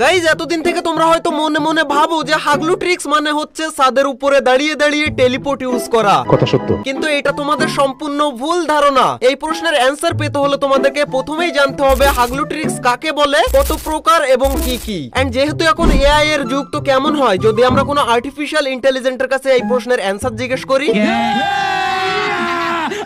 Guys এতদিন থেকে তোমরা হয়তো মনে মনে ভাবো যে হাগলু ট্রিক্স মানে হচ্ছে ছাদের উপরে দাঁড়িয়ে দাঁড়িয়ে টেলিপোর্ট ইউজ করা। কথা সত্য। কিন্তু এটা তোমাদের সম্পূর্ণ ভুল ধারণা। এই প্রশ্নের অ্যান্সার পেতে হলে তোমাদেরকে প্রথমেই জানতে হবে হাগলু ট্রিক্স কাকে বলে কত প্রকার এবং কি কি। এন্ড যেহেতু এখন এআই এর যুগ তো কেমন হয়? যদি আমরা কোনো আর্টিফিশিয়াল ইন্টেলিজেন্টের কাছে এই প্রশ্নের অ্যান্সার জিজ্ঞেস করি?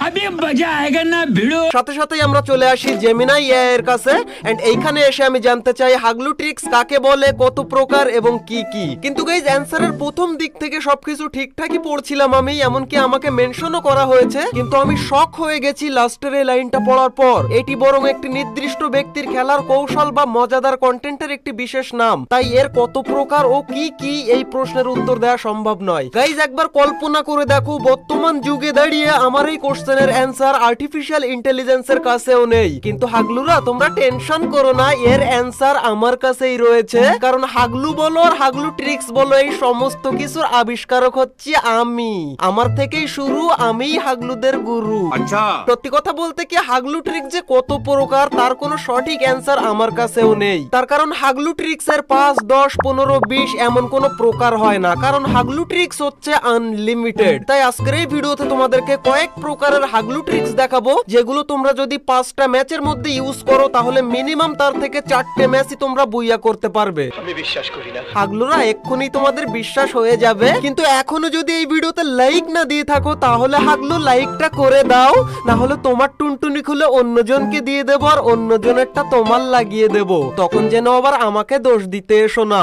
अभी मजा आएगा ना भिड़ो সাথে সাথেই আমরা চলে আসি জেমিনাই এআই এর কাছে এন্ড এইখানে এসে আমি জানতে চাই হাগলু ট্রিক্স কাকে বলে কত প্রকার এবং কি কি কিন্তু গাইজ অ্যান্সারের প্রথম দিক থেকে সবকিছু ঠিকঠাকই পড়ছিলাম আমি এমনকি আমাকে মেনশনও করা হয়েছে কিন্তু আমি শক হয়ে গেছি লাস্টের এই লাইনটা পড়ার পর এটি বরং একটি নির্দিষ্ট ব্যক্তির খেলার কৌশল বা মজাদার কন্টেন্টের একটি বিশেষ নাম তাই এর কত প্রকার ও কি কি এই প্রশ্নের উত্তর দেওয়া সম্ভব নয় গাইজ একবার কল্পনা করে দেখো বর্তমান যুগে দাঁড়িয়ে আমার এই কোশ্চেনের অ্যান্সার আর্টিফিশিয়াল ইন্টেলিজেন্সের কাছেও নেই। কিন্তু হাগলুরা তোমরা টেনশন করো না এর অ্যান্সার আমার কাছেই রয়েছে। কারণ হাগলু বলো আর হাগলু ট্রিক্স বলো এই সমস্ত কিছুর আবিষ্কারক হচ্ছে আমি। আমার থেকেই শুরু আমিই হাগলুদের গুরু। আচ্ছা। সত্যি কথা বলতে কি হাগলু ট্রিক যে কত প্রকার তার কোনো সঠিক অ্যান্সার আমার কাছেও নেই। তার কারণ হাগলু ট্রিক্সের পাঁচ দশ পনেরো বিশ এমন কোন প্রকার হয় না। কারণ হাগলু ট্রিক্স হচ্ছে আনলিমিটেড তাই আজকের এই ভিডিওতে তোমাদেরকে কয়েক প্রকারের হাগলু ট্রিক্স দেখাবো যেগুলো তোমরা যদি পাঁচটা ম্যাচের মধ্যে ইউজ করো তাহলে মিনিমাম তার থেকে চারটে ম্যাচই তোমরা বুইয়া করতে পারবে। আমি বিশ্বাস করি না। হাগলুরা এক্ষুনি তোমাদের বিশ্বাস হয়ে যাবে। কিন্তু এখনও যদি এই ভিডিওতে লাইক না দিয়ে থাকো তাহলে হাগলু লাইকটা করে দাও। না হলে তোমার টুনটুনি খুলে অন্যজনকে দিয়ে দেবো আর অন্যজনেরটা তোমার লাগিয়ে দেবো। তখন যেন আবার আমাকে দোষ দিতে এসো না।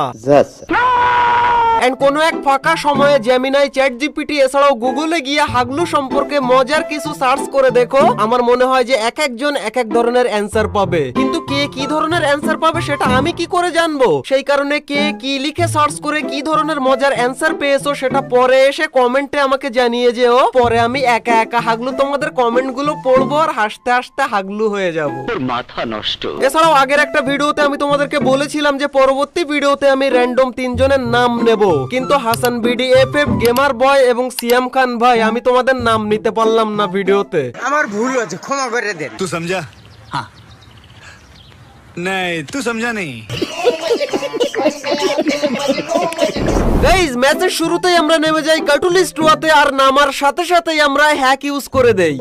এন্ড কোনো এক ফাঁকা সময়ে জেমিনাই চ্যাট জিপিটি এছাড়াও গুগলে গিয়ে হাগলু সম্পর্কে মজার কিছু সার্চ করে দেখো। আমার মনে হয় যে এক একজন এক এক ধরনের অ্যান্সার পাবে। কিন্তু কে কি ধরনের অ্যান্সার পাবে সেটা আমি কি করে জানব? সেই কারণে কে কি লিখে সার্চ করে কি ধরনের মজার অ্যান্সার পেয়েছ সেটা পরে এসে কমেন্টে আমাকে জানিয়ে যেও। পরে আমি একা একা হাগলু তোমাদের কমেন্টগুলো পড়ব আর হাসতে হাসতে হাগলু হয়ে যাব। মাথা নষ্ট। এছাড়াও আগের একটা ভিডিওতে আমি তোমাদেরকে বলেছিলাম যে পরবর্তী ভিডিওতে আমি র্যান্ডম তিনজনের নাম নেব। কিন্তু Hasan BD F F gamer boy এবং সিয়াম খান ভাই আমি তোমাদের নাম নিতে পারলাম না ভিডিওতে। আমার ভুল হয়েছে ক্ষমা করে দেন। তুই সমঝা হ্যাঁ নাই তুই সমঝা নেই গাইজ ম্যাচের শুরুতেই আমরা নেমে যাই কাটুলিস্ট ওয়াতে আর নামার সাথে সাথেই আমরা হ্যাক ইউজ করে দেই।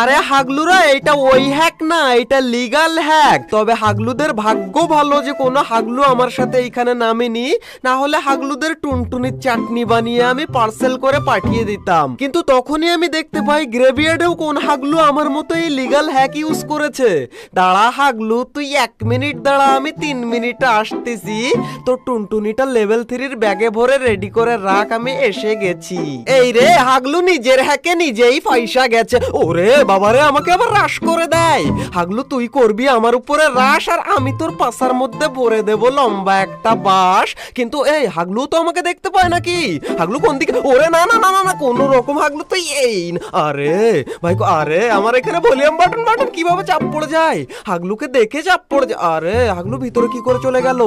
আরে হাগলুরা এটা ওই হ্যাক না এটা লিগাল হ্যাক তবে হাগলুদের ভাগ্য ভালো যে কোনো হাগলু আমার সাথে এখানে নামেনি না হলে হাগলুদের টুনটুনির চাটনি বানিয়ে আমি পার্সেল করে পাঠিয়ে দিতাম। কিন্তু তখনই আমি দেখতে পাই গ্রেভিয়ার্ডেও কোন হাগলু আমার মতো এই লিগাল হ্যাক ইউজ করেছে। দাঁড়া হাগলু তুই এক মিনিট দাঁড়া আমি তিন মিনিটে আসতেছি। তো টুনটুনিটা লেভেল থ্রির ব্যাগে ভরে রেডি করে রাখ, আমি এসে গেছি। এই রে, হাগলু নিজের হ্যাকে নিজেই পয়সা গেছে। ওরে বাবারে, আমাকে আবার রাশ করে দেয়। হাগলু, তুই করবি আমার উপরে রাশ আর আমি তোর পাশার মধ্যে ভরে দেব লম্বা একটা বাস কিন্তু এই, হাগলু তো আমাকে দেখতে পায় নাকি? হাগলু, কোন দিকে? ওরে, না না না না না, কোন রকম হাগলু তুই এই আরে, ভাই আরে, আমার এখানে ভলিউম বাটন বাটন কীভাবে চাপ পড়ে যায়? হাগলুকে দেখে চাপ পড়ে যায়। আরে, হাগলু, ভিতরে কি করে চলে গেল?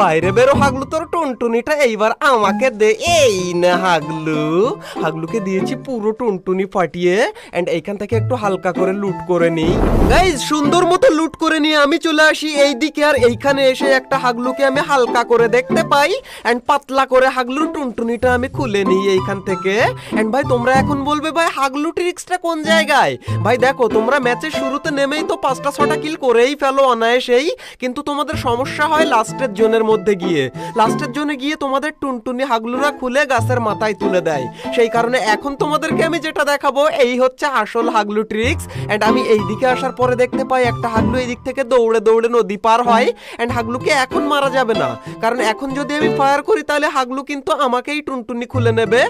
বাইরে বেরো হাগলু, তোর টুনটুনিটা এইবার আমাকে দে। এই না হাগলু। হাগলুকে দিয়েছি পুরো টুনটুনি ফাটিয়ে এন্ড এইখান থেকে একটু হালকা করে লুট করে নিই। গাইজ সুন্দর মতো লুট করে নিয়ে আমি চলে আসি এই দিকে আর এইখানে এসে একটা হাগলুকে আমি হালকা করে দেখতে পাই এন্ড পাতলা করে হাগলুর টুনটুনিটা আমি খুলে নিই এইখান থেকে। এন্ড ভাই, তোমরা এখন বলবে, ভাই, হাগলু ট্রিক্সটা কোন জায়গায়? ভাই, দেখো, তোমরা ম্যাচের শুরুতে নেমেই তো পাঁচটা ছটা কিল করেই ফেলো অনায়াসেই, কিন্তু তোমাদের সমস্যা হয় লাস্টের জোনের মধ্যে গিয়ে। লাস্টের জোনে গিয়ে তোমাদের টুনটুনি হাগলুরা খুলে গাছের মাথায় তুলে দেয়। সেই কারণে এখন তোমাদেরকে আমি যেটা দেখাবো, এই হচ্ছে আসল হাগলু ট্রিক্স এন্ড আমি এই দিকে আসার পরে দেখতে পাই একটা হাগলু এই দিক থেকে দৌড়ে দৌড়ে নদী পার হয় এন্ড হাগলুকে এখন মারা যাবে না। কারণ এখন যদি আমি ফায়ার করি তাহলে হাগলু কিন্তু আমাকেই টুনটুনি খুলে নেবে।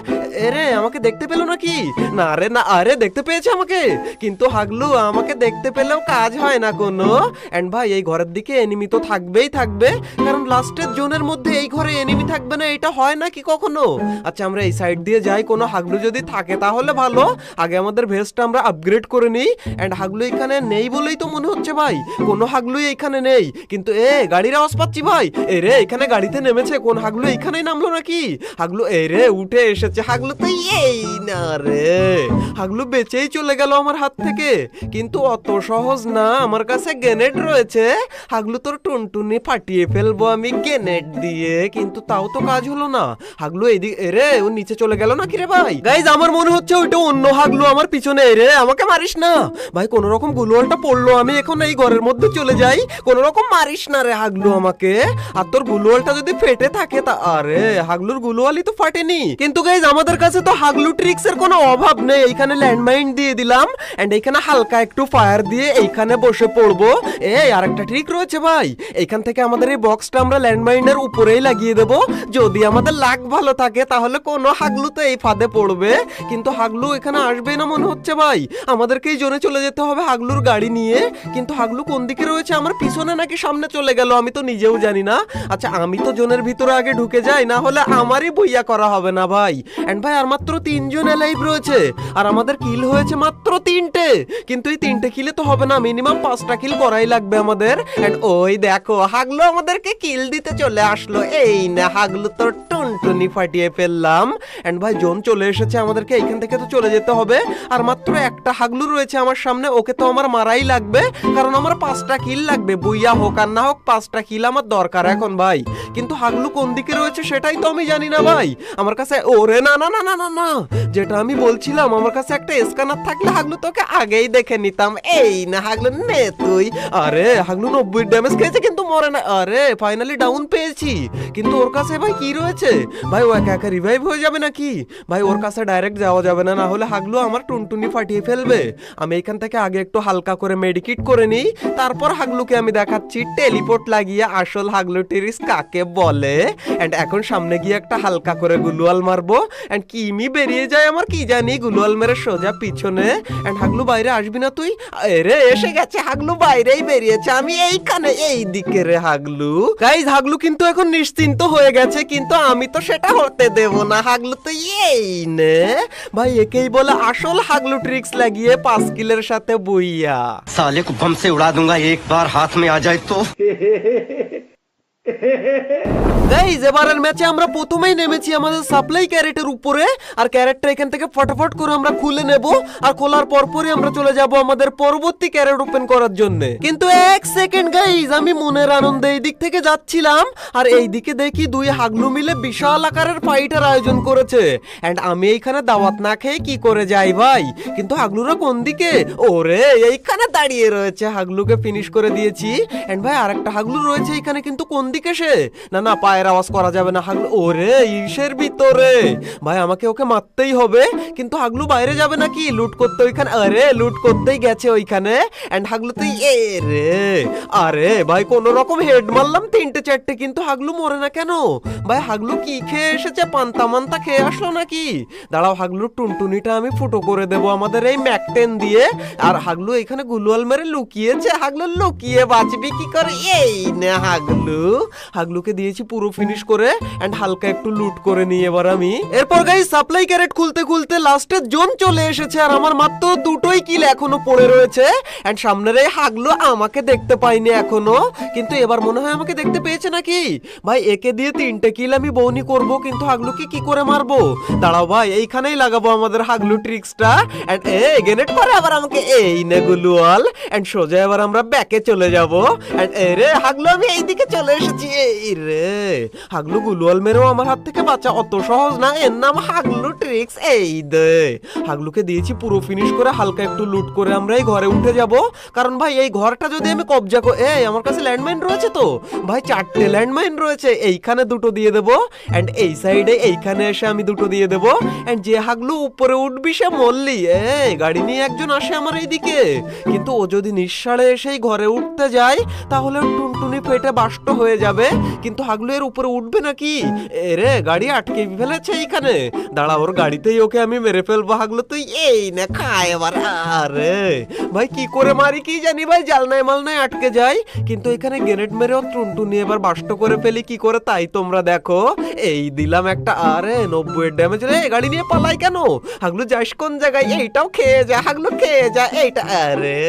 এরে আমাকে দেখতে পেল নাকি? না রে, না, আরে দেখতে পেয়েছে আমাকে? কিন্তু হাগলু, আমাকে দেখতে পেলেও কাজ হয় না কোনো। এন্ড ভাই, এই ঘরের দিকে এনিমি তো থাকবেই থাকবে। কারণ লাস্টের জোনের মধ্যে এই ঘরে এনিমি থাকবে না, এটা হয় না কি কখনো? আচ্ছা আমরা এই সাইড দিয়ে যাই, কোনো হাগলু যদি থাকে তাহলে ভালো। আগে আমাদের ভেস্টটা আমরা আপগ্রেড করে নিই এন্ড হাগলু এখানে নেই বলেই তো মনে হচ্ছে ভাই। কোনো হাগলুই এখানে নেই। কিন্তু, এ, গাড়ির আওয়াজ পাচ্ছি ভাই। এ রে, এখানে গাড়িতে নেমেছে, কোন হাগলু এখানেই নামলো নাকি? হাগলু এই রে, উঠে এসেছে। হাগলু তো এই না রে। হাগলু বেঁচেই চলে গেল আমার হাত থেকে। কিন্তু অত সহজ না, আমার কাছে গ্রেনেড রয়েছে। হাগলু তোর টুনটুনি ফাটিয়ে ফেলব আমি গেনেট দিয়ে, কিন্তু তাও তো কাজ হলো না। হাগলু এদিকে এরে ও নিচে চলে গেল না কিরে ভাই? গাইজ আমার মনে হচ্ছে ওইটা অন্য হাগলু আমার পিছনে। এরে আমাকে মারিস না। ভাই কোন রকম গুলোয়ালটা পড়ল, আমি এখন এই ঘরের মধ্যে চলে যাই। কোন রকম মারিস না রে হাগলু আমাকে। আর তোর গুলোয়ালটা যদি ফেটে থাকে তা আরে, হাগলুর গুলোয়ালি তো ফাটেনি। কিন্তু গাইজ আমাদের কাছে তো হাগলু ট্রিক্স এর কোনো অভাব নেই। এইখানে ল্যান্ডমাইন দিয়ে দিলাম এন্ড এইখানে হালকা একটু ফায়ার দিয়ে এইখানে বসে পড়ব। এই, আরেকটা ট্রিক রয়েছে ভাই। এইখান থেকে আমাদের এই বক্সটা আমরা ল্যান্ডমাইনের উপরেই লাগিয়ে দেব। যদি আমাদের লাক ভালো থাকে, তাহলে কোনো হাগলু তো এই ফাঁদে পড়বে। কিন্তু হাগলু এখানে আসবে না মনে হচ্ছে ভাই। আমাদেরকেই জোরে চলে যেতে হবে হাগলুর গাড়ি নিয়ে। কিন্তু হাগলু কোন দিকে রয়েছে? আমার পিছনে নাকি সামনে চলে গেল, আমি তো নিজেও জানি না। আচ্ছা আমি তো জোনের ভিতরে আগে ঢুকে যাই, না হলে আমারই বইয়া করা হবে না ভাই। অ্যান্ড ভাই, আর মাত্র তিনজন এলাইভ রয়েছে। আর আমাদের কিল হয়েছে মাত্র তিনটে। কিন্তু এই তিনটে কিলে তো হবে না মিনিমাম পাঁচটা কিল করাই লাগবে আমাদের। এন্ড ওই দেখো, হাগলু আমাদেরকে কিল দিতে চলে আসলো। এই না হাগলু তো টুনটুনি ফাটিয়ে ফেললাম। এন্ড ভাই জোন চলে এসেছে আমাদেরকে এখান থেকে তো চলে যেতে হবে। আর মাত্র একটা হাগলু রয়েছে আমার সামনে, ওকে তো আমার মারাই লাগবে। কারণ আমার পাঁচটা কিল লাগবে, বুইয়া হোক আর না হোক, পাঁচটা কিল আমার দরকার এখন ভাই। কিন্তু হাগলু কোন দিকে রয়েছে সেটাই তো আমি জানি না ভাই। আমার কাছে, ওরে না না না না না না। যেটা আমি বলছিলাম, আমার কাছে একটা স্ক্যানার থাকলে হাগলু তোকে আগেই দেখে নিতাম। এই না, হাগলু, নে তুই। আরে, হাগলু নব্বই ড্যামেজ খেয়েছে, কিন্তু মরে না। আরে ফাইনালি ডাউন পেয়েছি। কিন্তু ওর কাছে ভাই কি রয়েছে? ভাই, ও একা একা রিভাইভ হয়ে যাবে নাকি? ভাই, ওর কাছে ডাইরেক্ট যাওয়া যাবে না না হলে হাগলু আমার টুনটুনি ফাটিয়ে ফেলবে। আমি এখান থেকে আগে একটু হালকা করে মেডিকিট করে নিই, তারপর হাগলুকে আমি দেখাচ্ছি। টেলিপোর্ট লাগিয়ে আসল হাগলু টিরিস কাকে বলে? এন্ড এখন সামনে গিয়ে একটা হালকা করে গুলুয়াল মারবো। এন্ড কিমি বেরিয়ে যায় আমার কি জানি, গুলুয়াল মেরে সোজা পিছনে। এন্ড হাগলু বাইরে আসবি না তুই? এরে এসে গেছে, হাগলু বাইরেই বেরিয়েছে। আমি এইখানে এই দিকে রে হাগলু। গাইজ হাগলু কিন্তু এখন নিশ্চিন্ত হয়ে গেছে, কিন্তু আমি তো সেটা হতে দেব না হাগলু তো এই নে। ভাই একেই বলে আসল হাগলু ট্রিক্স লাগিয়ে পাঁচ কিলের সাথে বইয়া। সালে কো সে উড়া দুঙ্গা একবার হাত মে আ যায় তো। বিশাল আকারের ফাইটের আয়োজন করেছে। আমি এইখানে দাওয়াত না খেয়ে কি করে যাই ভাই? কিন্তু হাগলুরা কোন দিকে? ওরে, এইখানে দাঁড়িয়ে রয়েছে, হাগলুকে ফিনিশ করে দিয়েছি। ভাই, আরেকটা হাগলু রয়েছে এখানে, কিন্তু কোন দিকে সে? না না, পায়ের আওয়াজ করা যাবে না হাগলু। ওরে, ইসের ভিতরে। ভাই, আমাকে ওকে মারতেই হবে। কিন্তু হাগলু বাইরে যাবে নাকি? লুট করতে ওইখানে আরে, লুট করতেই গেছে ওইখানে। এন্ড হাগলু তুই এ রে। আরে, ভাই, কোন রকম হেড মারলাম তিনটে, চারটে, কিন্তু হাগলু মরে না কেন? ভাই, হাগলু কি খেয়ে এসেছে? পান্তা মান্তা খেয়ে আসলো নাকি? দাঁড়াও হাগলু টুনটুনিটা আমি ফুটো করে দেবো আমাদের এই ম্যাকটেন দিয়ে। আর হাগলু এখানে গুলুয়াল মেরে লুকিয়েছে। হাগলু লুকিয়ে বাঁচবি কি করে? এই না হাগলু। হাগলুকে দিয়েছি পুরো ফিনিশ করে এন্ড হালকা একটু লুট করে নিই এবার আমি। এরপর গাই সাপ্লাই ক্যারেট খুলতে খুলতে লাস্টে জোন চলে এসেছে আর আমার মাত্র দুটোই কিল এখনও পড়ে রয়েছে। এন্ড সামনের এই হাগলু আমাকে দেখতে পাইনি এখনও। কিন্তু এবার মনে হয় আমাকে দেখতে পেয়েছে নাকি? ভাই, একে দিয়ে তিনটে কিল আমি বৌনি করব, কিন্তু হাগলুকে কি করে মারবো? দাঁড়াও ভাই, এইখানেই লাগাবো আমাদের হাগলু ট্রিক্সটা এন্ড এ গেনেট করে আবার আমাকে এই নে গুলুয়াল। এন্ড সোজা এবার আমরা ব্যাকে চলে যাব। এন্ড এ রে, হাগলু, আমি এইদিকে চলে এসেছি। এই হাগলু গুলুয়াল মেরেও আমার হাত থেকে বাঁচা অত সহজ না, এর নাম হাগলু ট্রিক্স এই দে। হাগলুকে দিয়েছি পুরো ফিনিশ করে হালকা একটু লুট করে আমরা এই ঘরে উঠে যাব। কারণ ভাই, এই ঘরটা যদি আমি কবজা এই, আমার কাছে ল্যান্ডমাইন রয়েছে তো। ভাই, চারটে ল্যান্ডমাইন রয়েছে, এইখানে দুটো দিয়ে দেবো। এন্ড এই সাইডে এইখানে এসে আমি দুটো দিয়ে দেবো। এন্ড যে হাগলু উপরে উঠবি, সে মল্লি এই, গাড়ি নিয়ে একজন আসে আমার এইদিকে। কিন্তু ও যদি নিঃসাড়ে এসেই ঘরে উঠতে যায়, তাহলে টুনটুনি ফেটে বাষ্ট হয়ে যাবে, কিন্তু হাগলু এর উপরে উঠবে নাকি? এরে গাড়ি আটকে ফেলেছে এইখানে। দাঁড়া, ওর গাড়িতেই ওকে আমি মেরে ফেলব, হাগলু, তুই এই না খায় এবার, আরে। ভাই, কি করে মারি কি জানি, ভাই জালনায় মালনায় আটকে যাই। কিন্তু এখানে গ্রেনেড মেরে ও টুনটুনি এবার বাষ্ট করে ফেলি, কি করে তাই তোমরা দেখো। এই দিলাম একটা, আরে, নব্বই ড্যামেজ রে, গাড়ি নিয়ে পালাই কেন? হাগলু, যাস কোন জায়গায়, এইটাও খেয়ে যা, হাগলু, খেয়ে যা, এইটা, আরে।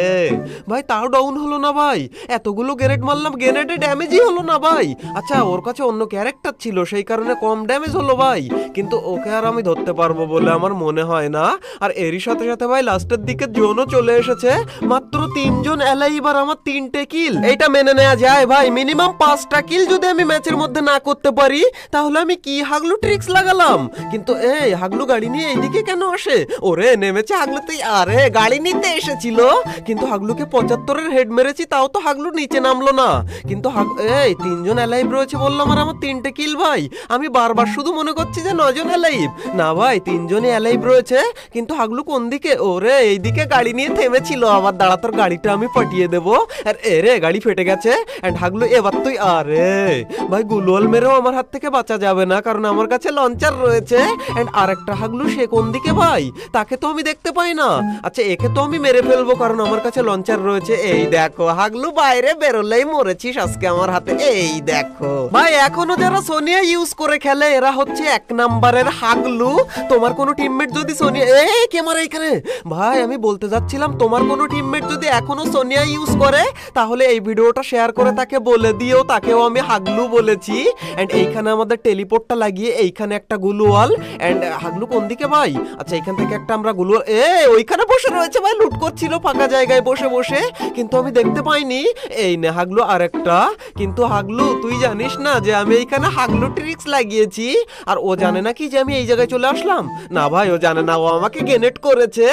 ভাই, তাও ডাউন হলো না, ভাই। এতগুলো গ্রেনেড মারলাম, গ্রেনেডে ড্যামেজই হলো না ভাই। আচ্ছা ওর কাছে অন্য ক্যারেক্টার ছিল, সেই কারণে কম ড্যামেজ হলো ভাই। কিন্তু ওকে আর আমি ধরতে পারব বলে আমার মনে হয় না। আর এরই সাথে সাথে ভাই লাস্টের দিকে জোনও চলে এসেছে। মাত্র তিনজন এলাইভ আর আমার তিনটে কিল এইটা মেনে নেওয়া যায় ভাই। মিনিমাম পাঁচটা কিল যদি আমি ম্যাচের মধ্যে না করতে পারি, তাহলে আমি কি হাগলু ট্রিক্স লাগালাম? কিন্তু এই হাগলু গাড়ি নিয়ে এইদিকে কেন আসে? ওরে, নেমেছে হাগলু তুই আরে, গাড়ি নিতে এসেছিল। কিন্তু হাগলুকে পঁচাত্তরের হেড মেরেছি, তাও তো হাগলু নিচে নামলো না। কিন্তু এই তিনজন অ্যালাইভ রয়েছে বললাম, আর আমার তিনটে কিল ভাই। আমি বারবার শুধু মনে করছি যে নজন অ্যালাইভ না ভাই, তিনজনই অ্যালাইভ রয়েছে, কিন্তু হাগলু কোন দিকে? ওরে, এইদিকে গাড়ি নিয়ে থেমেছিল। আবার দাঁড়া, তোর গাড়িটা আমি পাঠিয়ে দেবো। আর এরে, গাড়ি ফেটে গেছে। এন্ড হাগলু, এবার তুই, আরে, ভাই গুলোল মেরেও আমার হাত থেকে বাঁচা যাবে না, কারণ আমার কাছে লঞ্চার রয়েছে। এন্ড আরেকটা হাগলু, সে কোন দিকে ভাই? তাকে তো আমি দেখতে পাই না। আচ্ছা একে তো আমি মেরে ফেলব, কারণ আমার কাছে লঞ্চার রয়েছে। এই দেখো, হাগলু, বাইরে বেরোলেই মরেছিস আজকে আমার হাতে। এই দেখো। ভাই, এখনও যারা সোনিয়া ইউজ করে খেলে, এরা হচ্ছে এক নাম্বারের হাগলু। তোমার কোনো টিমমেট যদি সোনিয়া এই, কে মারে এখানে? ভাই, আমি বলতে যাচ্ছিলাম, তোমার কোনো টিমমেট যদি এখনও সোনিয়া ইউজ করে, তাহলে এই ভিডিওটা শেয়ার করে তাকে বলে দিও, তাকেও আমি হাগলু বলেছি। এন্ড এইখানে আমাদের টেলিপোর্টটা লাগিয়ে এইখানে একটা গুলুয়াল এন্ড হাগলু কোন দিকে ভাই? আচ্ছা এইখান থেকে একটা আমরা গুলুয়াল এ ওইখানে বসে রয়েছে ভাই লুট করছিল ফাঁকা জায়গায় বসে বসে। কিন্তু আমি দেখতে পাইনি। এই নে, হাগলু আরেকটা। কিন্তু হাগলু তুই জানিস না যে আমি এইখানে হাগলু ট্রিক্স লাগিয়েছি? আর ও জানে না কি যে আমি এই জায়গায় চলে আসলাম? না ভাই, ও জানে না, ও আমাকে গেনেট করেছে।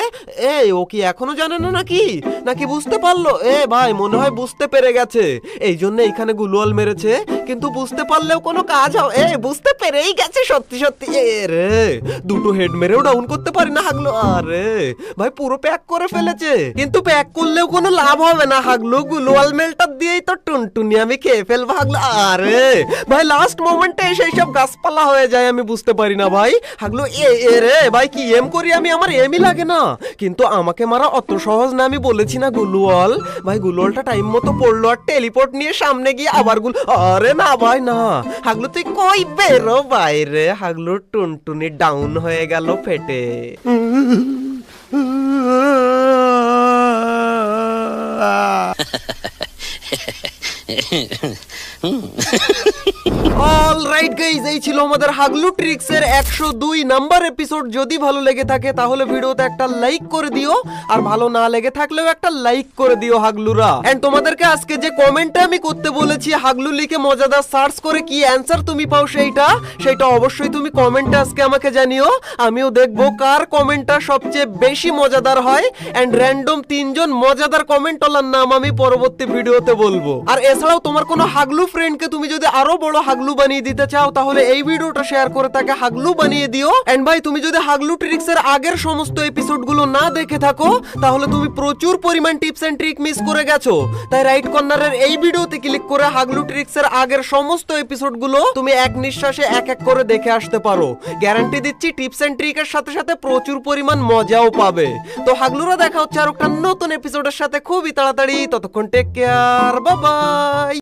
এই, ও কি এখনও জানে না নাকি? নাকি বুঝতে পারল? এ ভাই, মনে হয় বুঝতে পেরে গেছে। এই জন্য এইখানে গুলওয়াল মেরেছে, কিন্তু বুঝতে পারলেও কোনো কাজ হবে এ বুঝতে পেরেই গেছে সত্যি সত্যি। এ রে, দুটো হেড মেরেও ডাউন করতে পারি না হাগলো। আরে, ভাই, পুরো প্যাক করে ফেলেছে। কিন্তু প্যাক করলেও কোনো লাভ হবে না হাগলো। গুলওয়াল মেলটা দিয়েই তো টুনটুনি আমি খেয়ে ফেলব হাগলো আরে, ভাই লাস্ট মোমেন্টে এসে সব গাছপালা হয়ে যায়, আমি বুঝতে পারি না, ভাই। হাগলো, এ এ রে, ভাই, কি এম করি আমি? আমার এমই লাগে না। কিন্তু আমাকে মারা অত সহজ না, আমি বলেছি না গুলওয়াল ভাই গুলওয়ালটা টাইম মতো পড়ল আর টেলিপোর্ট নিয়ে সামনে গিয়ে আবার গুল আরে না, ভাই, না। হাগলু, তুই কই বেরো বাইরে হাগলু, টুনটুনি ডাউন হয়ে গেল ফেটে। うん。অল রাইট গাইজ এই ছিল আমাদের হাগলু ট্রিক্স এর একশো দুই নাম্বার এপিসোড যদি ভালো লেগে থাকে, তাহলে ভিডিওতে একটা লাইক করে দিও। আর ভালো না লেগে থাকলেও একটা লাইক করে দিও হাগলুরা। এন্ড তোমাদেরকে আজকে যে কমেন্টে আমি করতে বলেছি, হাগলু লিখে মজাদার সার্চ করে কি অ্যান্সার তুমি পাও সেইটা সেটা অবশ্যই তুমি কমেন্টে আজকে আমাকে জানিও। আমিও দেখব কার কমেন্টটা সবচেয়ে বেশি মজাদার হয়। এন্ড র্যান্ডম তিনজন মজাদার কমেন্টওয়ালার নাম আমি পরবর্তী ভিডিওতে বলব। আর এছাড়াও তোমার কোনো হাগলু ফ্রেন্ডকে তুমি যদি আরও বড় হাগলু বানিয়ে দিতে চাও, তাহলে এই ভিডিওটা শেয়ার করে তাকে হাগলু বানিয়ে দিও। এন্ড ভাই, তুমি যদি হাগলু ট্রিক্স এর আগের সমস্ত এপিসোডগুলো না দেখে থাকো, তাহলে তুমি প্রচুর পরিমাণ টিপস এন্ড ট্রিক মিস করে গেছো। তাই রাইট কর্নারের এই ভিডিওতে ক্লিক করে হাগলু ট্রিক্স এর আগের সমস্ত এপিসোডগুলো তুমি এক নিঃশ্বাসে এক এক করে দেখে আসতে পারো। গ্যারান্টি দিচ্ছি টিপস এন্ড ট্রিকের সাথে সাথে প্রচুর পরিমাণ মজাও পাবে। তো হাগলুরা দেখা হচ্ছে আর একটা নতুন এপিসোডের সাথে। খুবই তাড়াতাড়ি, ততক্ষণ টেক কেয়ার বাই